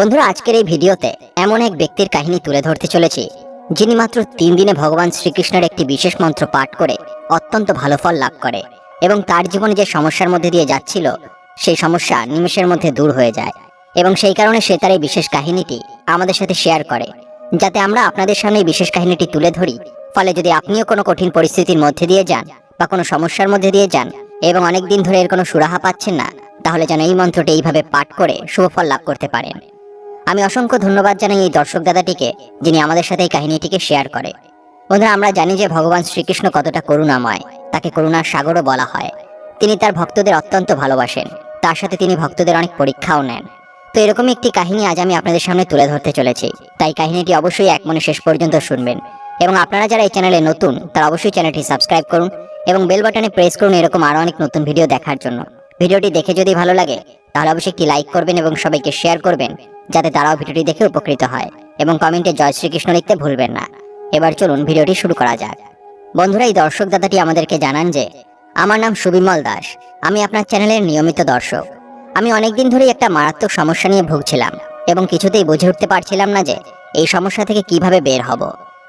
বন্ধুরা, আজকের এই ভিডিওতে এমন এক ব্যক্তির কাহিনী তুলে ধরতে চলেছি, যিনি মাত্র তিন দিনে ভগবান শ্রীকৃষ্ণের একটি বিশেষ মন্ত্র পাঠ করে অত্যন্ত ভালো ফল লাভ করে এবং তার জীবনে যে সমস্যার মধ্যে দিয়ে যাচ্ছিল, সেই সমস্যা নিমেষের মধ্যে দূর হয়ে যায় এবং সেই কারণে সে তার এই বিশেষ কাহিনীটি আমাদের সাথে শেয়ার করে। যাতে আমরা আপনাদের সামনে এই বিশেষ কাহিনীটি তুলে ধরি, ফলে যদি আপনিও কোনো কঠিন পরিস্থিতির মধ্যে দিয়ে যান বা কোনো সমস্যার মধ্যে দিয়ে যান এবং অনেক দিন ধরে এর কোনো সুরাহা পাচ্ছেন না, তাহলে যেন এই মন্ত্রটি এইভাবে পাঠ করে শুভফল লাভ করতে পারেন। আমি অসংখ্য ধন্যবাদ জানাই এই দর্শক দাদাটিকে, যিনি আমাদের সাথে এই কাহিনীটিকে শেয়ার করে। বন্ধুরা, আমরা জানি যে ভগবান শ্রীকৃষ্ণ কতটা করুণাময়, তাকে করুণার সাগরও বলা হয়। তিনি তার ভক্তদের অত্যন্ত ভালোবাসেন, তার সাথে তিনি ভক্তদের অনেক পরীক্ষাও নেন। তো এরকমই একটি কাহিনী আজ আমি আপনাদের সামনে তুলে ধরতে চলেছি। তাই কাহিনীটি অবশ্যই এক মনে শেষ পর্যন্ত শুনবেন। এবং আপনারা যারা এই চ্যানেলে নতুন, তারা অবশ্যই চ্যানেলটি সাবস্ক্রাইব করুন এবং বেল বাটনে প্রেস করুন এরকম আরও অনেক নতুন ভিডিও দেখার জন্য। ভিডিওটি দেখে যদি ভালো লাগে তাহলে অবশ্যই একটি লাইক করবেন এবং সবাইকে শেয়ার করবেন, যাতে তারাও ভিডিওটি দেখে উপকৃত হয় এবং কমেন্টে জয় শ্রীকৃষ্ণ লিখতে ভুলবেন না। এবার চলুন ভিডিওটি শুরু করা যাক। বন্ধুরা, এই দর্শক দাদাটি আমাদেরকে জানান যে, আমার নাম সুবিমল দাস, আমি আপনার চ্যানেলের নিয়মিত দর্শক। আমি অনেকদিন ধরেই একটা মারাত্মক সমস্যা নিয়ে ভুগছিলাম এবং কিছুতেই বুঝে উঠতে পারছিলাম না যে, এই সমস্যা থেকে কীভাবে বের হব।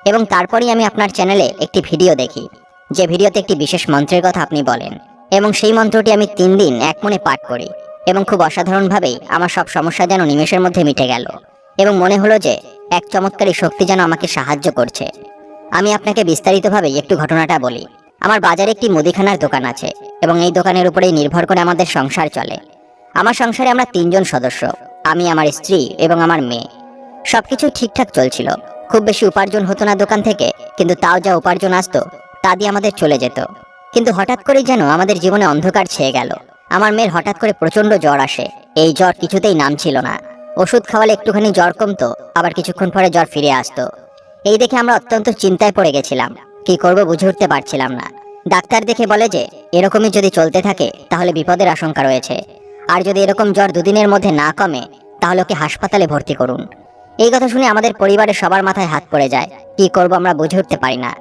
এবং তারপরেই আমি আপনার চ্যানেলে একটি ভিডিও দেখি, যে ভিডিওতে একটি বিশেষ মন্ত্রের কথা আপনি বলেন। এবং সেই মন্ত্রটি আমি তিন দিন এক মনে পাঠ করি। এবং খুব অসাধারণভাবেই আমার সব সমস্যা যেন নিমেষের মধ্যে মিটে গেল এবং মনে হলো যে এক চমৎকারী শক্তি যেন আমাকে সাহায্য করছে। আমি আপনাকে বিস্তারিতভাবে একটু ঘটনাটা বলি। আমার বাজারে একটি মুদিখানার দোকান আছে এবং এই দোকানের উপরেই নির্ভর করে আমাদের সংসার চলে। আমার সংসারে আমরা তিনজন সদস্য, আমি, আমার স্ত্রী এবং আমার মেয়ে। সবকিছু ঠিকঠাক চলছিল। খুব বেশি উপার্জন হতো না দোকান থেকে, কিন্তু তাও যা উপার্জন আসতো, তা দিয়ে আমাদের চলে যেত। কিন্তু হঠাৎ করেই যেন আমাদের জীবনে অন্ধকার ছেয়ে গেল। আমার মেয়ের হঠাৎ করে প্রচণ্ড জ্বর আসে। এই জ্বর কিছুতেই নাম ছিল না। ওষুধ খাওয়ালে একটুখানি জ্বর কমতো, আবার কিছুক্ষণ পরে জ্বর ফিরে আসতো। এই দেখে আমরা অত্যন্ত চিন্তায় পড়ে গেছিলাম। কি করব বুঝে উঠতে পারছিলাম না। ডাক্তার দেখে বলে যে, এরকমই যদি চলতে থাকে, তাহলে বিপদের আশঙ্কা রয়েছে। আর যদি এরকম জ্বর দুদিনের মধ্যে না কমে, তাহলে ওকে হাসপাতালে ভর্তি করুন। এই কথা শুনে আমাদের পরিবারের সবার মাথায় হাত পড়ে যায়। কি করব আমরা বুঝে উঠতে পারি না।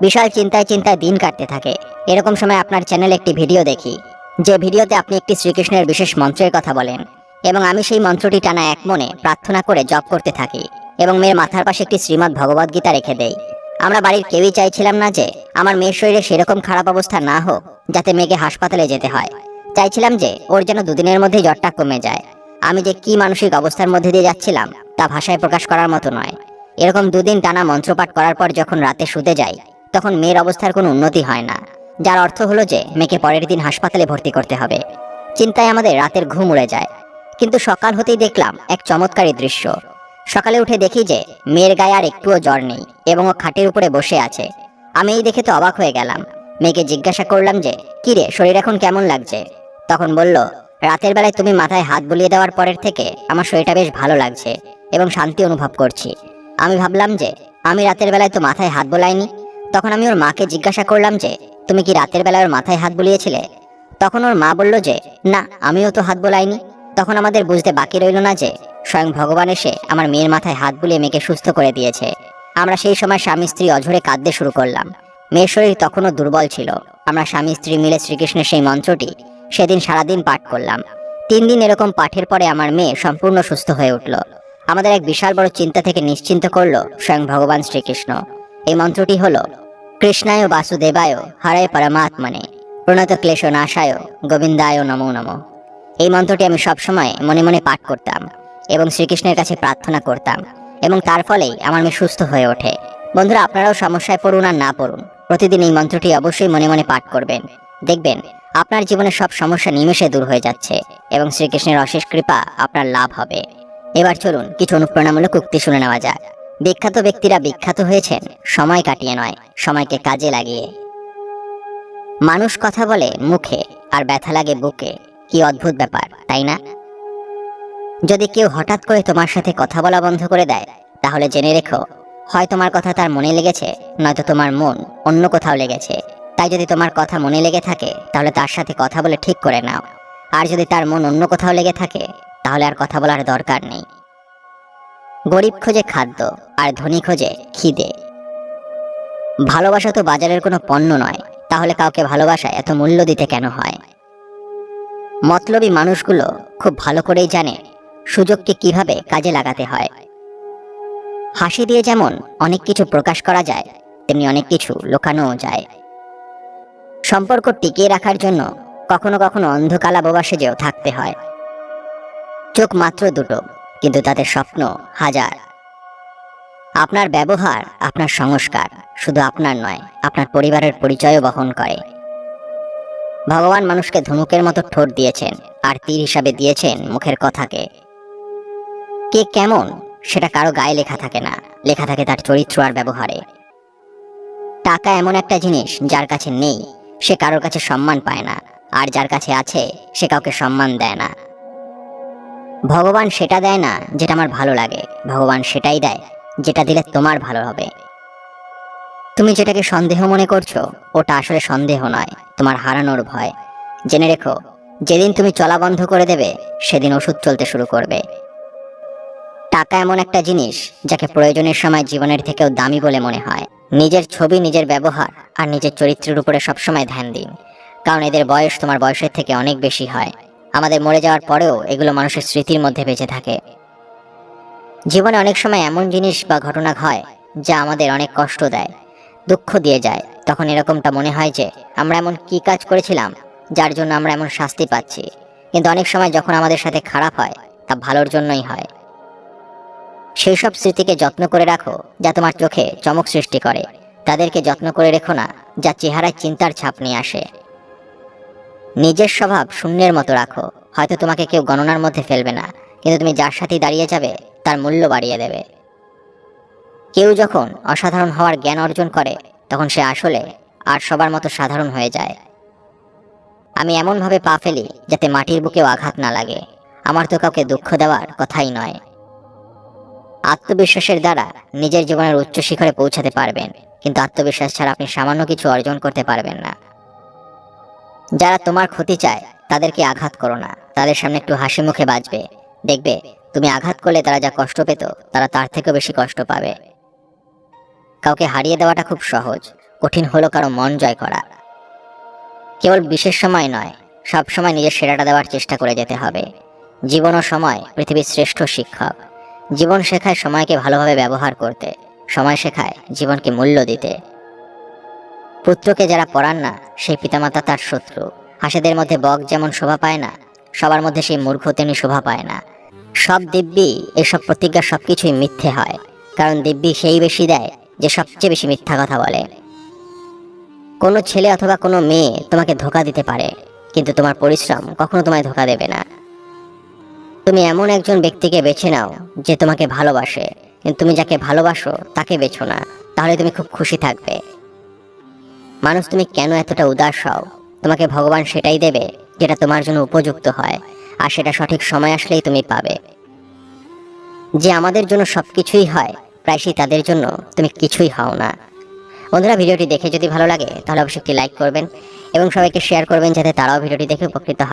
বিশাল চিন্তায় চিন্তায় দিন কাটতে থাকে। এরকম সময় আপনার চ্যানেলে একটি ভিডিও দেখি। যে ভিডিওতে আপনি একটি শ্রীকৃষ্ণের বিশেষ মন্ত্রের কথা বলেন, এবং আমি সেই মন্ত্রটি টানা এক মনে প্রার্থনা করে জপ করতে থাকি, এবং মেয়ের মাথার পাশে একটি শ্রীমৎ ভগবদ গীতা রেখে দেই। আমরা বাড়ির কেউই চাইছিলাম না যে আমার মেয়ের শরীরে সেরকম খারাপ অবস্থা না হোক, যাতে মেয়েকে হাসপাতালে যেতে হয়। চাইছিলাম যে ওর যেন দুদিনের মধ্যেই জ্বরটা কমে যায়। আমি যে কি মানসিক অবস্থার মধ্যে দিয়ে যাচ্ছিলাম, তা ভাষায় প্রকাশ করার মতো নয়। এরকম দুদিন টানা মন্ত্রপাঠ করার পর যখন রাতে শুতে যাই, তখন মেয়ের অবস্থার কোনো উন্নতি হয় না। যার অর্থ হলো যে মেয়েকে পরের দিন হাসপাতালে ভর্তি করতে হবে। চিন্তায় আমাদের রাতের ঘুম উড়ে যায়। কিন্তু সকাল হতেই দেখলাম এক চমৎকারী দৃশ্য। সকালে উঠে দেখি যে মেয়ের গায়ে আর একটুও জ্বর নেই এবং ও খাটের উপরে বসে আছে। আমি এই দেখে তো অবাক হয়ে গেলাম। মেয়েকে জিজ্ঞাসা করলাম যে, কি রে, শরীর এখন কেমন লাগছে? তখন বলল, রাতের বেলায় তুমি মাথায় হাত বুলিয়ে দেওয়ার পরের থেকে আমার শরীরটা বেশ ভালো লাগছে এবং শান্তি অনুভব করছি। আমি ভাবলাম যে, আমি রাতের বেলায় তো মাথায় হাত বোলাইনি তখন আমি ওর মাকে জিজ্ঞাসা করলাম যে, তুমি কি রাতের বেলায় ওর মাথায় হাত বুলিয়েছিলে? তখন ওর মা বলল যে, না, আমিও তো হাত বোলাইনি। তখন আমাদের বুঝতে বাকি রইল না যে, স্বয়ং ভগবান এসে আমার মেয়ের মাথায় হাত বুলিয়ে মেয়েকে সুস্থ করে দিয়েছে। আমরা সেই সময় স্বামী স্ত্রী অঝরে কাঁদতে শুরু করলাম। মেয়ের শরীর তখনও দুর্বল ছিল। আমরা স্বামী স্ত্রী মিলে শ্রীকৃষ্ণের সেই মন্ত্রটি সেদিন সারাদিন পাঠ করলাম। তিন দিন এরকম পাঠের পরে আমার মেয়ে সম্পূর্ণ সুস্থ হয়ে উঠল। আমাদের এক বিশাল বড় চিন্তা থেকে নিশ্চিন্ত করল স্বয়ং ভগবান শ্রীকৃষ্ণ। এই মন্ত্রটি হলো কৃষ্ণায় বাসুদেবায় হরায় পরমাত্মনে প্রণত ক্লেশ নাশায় গোবিন্দায় নমো নমো। এই মন্ত্রটি আমি সবসময় মনে মনে পাঠ করতাম এবং শ্রীকৃষ্ণের কাছে প্রার্থনা করতাম এবং তার ফলেই আমার মেয়ে সুস্থ হয়ে ওঠে। বন্ধুরা, আপনারাও সমস্যায় পড়ুন আর না পড়ুন, প্রতিদিন এই মন্ত্রটি অবশ্যই মনে মনে পাঠ করবেন। দেখবেন, আপনার জীবনের সব সমস্যা নিমেষে দূর হয়ে যাচ্ছে এবং শ্রীকৃষ্ণের অশেষ কৃপা আপনার লাভ হবে। এবার চলুন কিছু অনুপ্রেরণামূলক উক্তি শুনে নেওয়া যাক। বিখ্যাত ব্যক্তিরা বিখ্যাত হয়েছেন। সময় কাটিয়ে নয়, সময়কে কাজে লাগিয়ে। মানুষ কথা বলে মুখে আর ব্যথা লাগে বুকে। কি অদ্ভুত ব্যাপার, তাই না? যদি কেউ হঠাৎ করে তোমার সাথে কথা বলা বন্ধ করে দেয়, তাহলে জেনে রেখো, হয় তোমার কথা তার মনে লেগেছে, নয়তো তোমার মন অন্য কোথাও লেগেছে। তাই যদি তোমার কথা মনে লেগে থাকে, তাহলে তার সাথে কথা বলে ঠিক করে নাও। আর যদি তার মন অন্য কোথাও লেগে থাকে, তাহলে আর কথা বলার দরকার নেই। গরিব খোঁজে খাদ্য আর ধনী খোঁজে খিদে। ভালোবাসা তো বাজারের কোনো পণ্য নয়, তাহলে কাউকে ভালোবাসা এত মূল্য দিতে কেন হয়? মতলবী মানুষগুলো খুব ভালো করেই জানে সুযোগকে কীভাবে কাজে লাগাতে হয়। হাসি দিয়ে যেমন অনেক কিছু প্রকাশ করা যায়, তেমনি অনেক কিছু লুকানোও যায়। সম্পর্ক টিকিয়ে রাখার জন্য কখনো কখনো অন্ধকালা বোবা সেজেও থাকতে হয়। চোখ মাত্র দুটো। কিন্তু তাদের স্বপ্ন হাজার। আপনার ব্যবহার আপনার সংস্কার, শুধু আপনার নয়, আপনার পরিবারের পরিচয়ও বহন করে। ভগবান মানুষকে ধনুকের মতো ঠোঁট দিয়েছেন, আর তীর হিসাবে দিয়েছেন মুখের কথাকে। কে কেমন, সেটা কারও গায়ে লেখা থাকে না, লেখা থাকে তার চরিত্র আর ব্যবহারে। টাকা এমন একটা জিনিস যার কাছে নেই, সে কারোর কাছে সম্মান পায় না, আর যার কাছে আছে, সে কাউকে সম্মান দেয় না। ভগবান সেটা দেয় না যেটা আমার ভালো লাগে। ভগবান সেটাই দেয় যেটা দিলে তোমার ভালো হবে। তুমি যেটাকে সন্দেহ মনে করছ, ওটা আসলে সন্দেহ নয়, তোমার হারানোর ভয়। জেনে রেখো, যেদিন তুমি চলা বন্ধ করে দেবে, সেদিন ওষুধ চলতে শুরু করবে। টাকা এমন একটা জিনিস যাকে প্রয়োজনের সময় জীবনের থেকেও দামি বলে মনে হয়। নিজের ছবি, নিজের ব্যবহার আর নিজের চরিত্রের উপরে সবসময় ধ্যান দিন। কারণ এদের বয়স তোমার বয়সের থেকে অনেক বেশি হয়। আমাদের মরে যাওয়ার পরেও এগুলো মানুষের স্মৃতির মধ্যে বেঁচে থাকে। জীবনে অনেক সময় এমন জিনিস বা ঘটনা হয় যা আমাদের অনেক কষ্ট দেয়, দুঃখ দিয়ে যায়। তখন এরকমটা মনে হয় যে আমরা এমন কি কাজ করেছিলাম যার জন্য আমরা এমন শাস্তি পাচ্ছি। কিন্তু অনেক সময় যখন আমাদের সাথে খারাপ হয়, তা ভালোর জন্যই হয়। সেই সব স্মৃতিকে যত্ন করে রাখো যা তোমার চোখে চমক সৃষ্টি করে। তাদেরকে যত্ন করে রেখো না যা চেহারায় চিন্তার ছাপ নিয়ে আসে। নিজের স্বভাব শূন্যের মতো রাখো। হয়তো তোমাকে কেউ গণনার মধ্যে ফেলবে না, কিন্তু তুমি যার সাথে দাঁড়িয়ে যাবে, তার মূল্য বাড়িয়ে দেবে। কেউ যখন অসাধারণ হওয়ার জ্ঞান অর্জন করে, তখন সে আসলে আর সবার মতো সাধারণ হয়ে যায়। আমি এমনভাবে পা ফেলি যাতে মাটির বুকেও আঘাত না লাগে। আমার তো কাউকে দুঃখ দেওয়ার কথাই নয়। আত্মবিশ্বাসের দ্বারা নিজের জীবনের উচ্চ শিখরে পৌঁছাতে পারবেন, কিন্তু আত্মবিশ্বাস ছাড়া আপনি সামান্য কিছু অর্জন করতে পারবেন না। যারা তোমার ক্ষতি চায়, তাদেরকে আঘাত করো না। তাদের সামনে একটু হাসি মুখে বাঁচবে দেখবে, তুমি আঘাত করলে তারা যা কষ্ট পেত, তারা তার থেকেও বেশি কষ্ট পাবে। কাউকে হারিয়ে দেওয়াটা খুব সহজ। কঠিন হলো কারও মন জয় করা। কেবল বিশেষ সময় নয়, সব সময় নিজের সেরাটা দেওয়ার চেষ্টা করে যেতে হবে। জীবন ও সময় পৃথিবীর শ্রেষ্ঠ শিক্ষক। জীবন শেখায় সময়কে ভালোভাবে ব্যবহার করতে। সময় শেখায় জীবনকে মূল্য দিতে। পুত্রকে যারা পড়ান না সেই পিতামাতা তার শত্রু। হাসেদের মধ্যে বক যেমন শোভা পায় না, সবার মধ্যে সেই মূর্খ তেমনি শোভা পায় না। সব দিব্যি এসব প্রতিজ্ঞা সবকিছুই মিথ্যে হয়, কারণ দিব্যি সেই বেশি দেয় যে সবচেয়ে বেশি মিথ্যা কথা বলে। কোনো ছেলে অথবা কোনো মেয়ে তোমাকে ধোকা দিতে পারে, কিন্তু তোমার পরিশ্রম কখনো তোমায় ধোকা দেবে না। তুমি এমন একজন ব্যক্তিকে বেছে নাও যে তোমাকে ভালোবাসে, কিন্তু তুমি যাকে ভালোবাসো তাকে বেছো না, তাহলে তুমি খুব খুশি থাকবে। মানুষ, তুমি কেন এতটা উদাস হও? তোমাকে ভগবান সেটাই দেবে, যেটা তোমার জন্য উপযুক্ত হয়, আর সেটা সঠিক সময় আসলেই তুমি পাবে। যে আমাদের জন্য সব কিছুই হয় প্রায়শই তাদের জন্য তুমি কিছুই হও না। বন্ধুরা, ভিডিওটি দেখে যদি ভালো লাগে, তাহলে অবশ্যই একটি লাইক করবেন, এবং সবাইকে শেয়ার করবেন, যাতে তারাও ভিডিওটি দেখে উপকৃত হয়।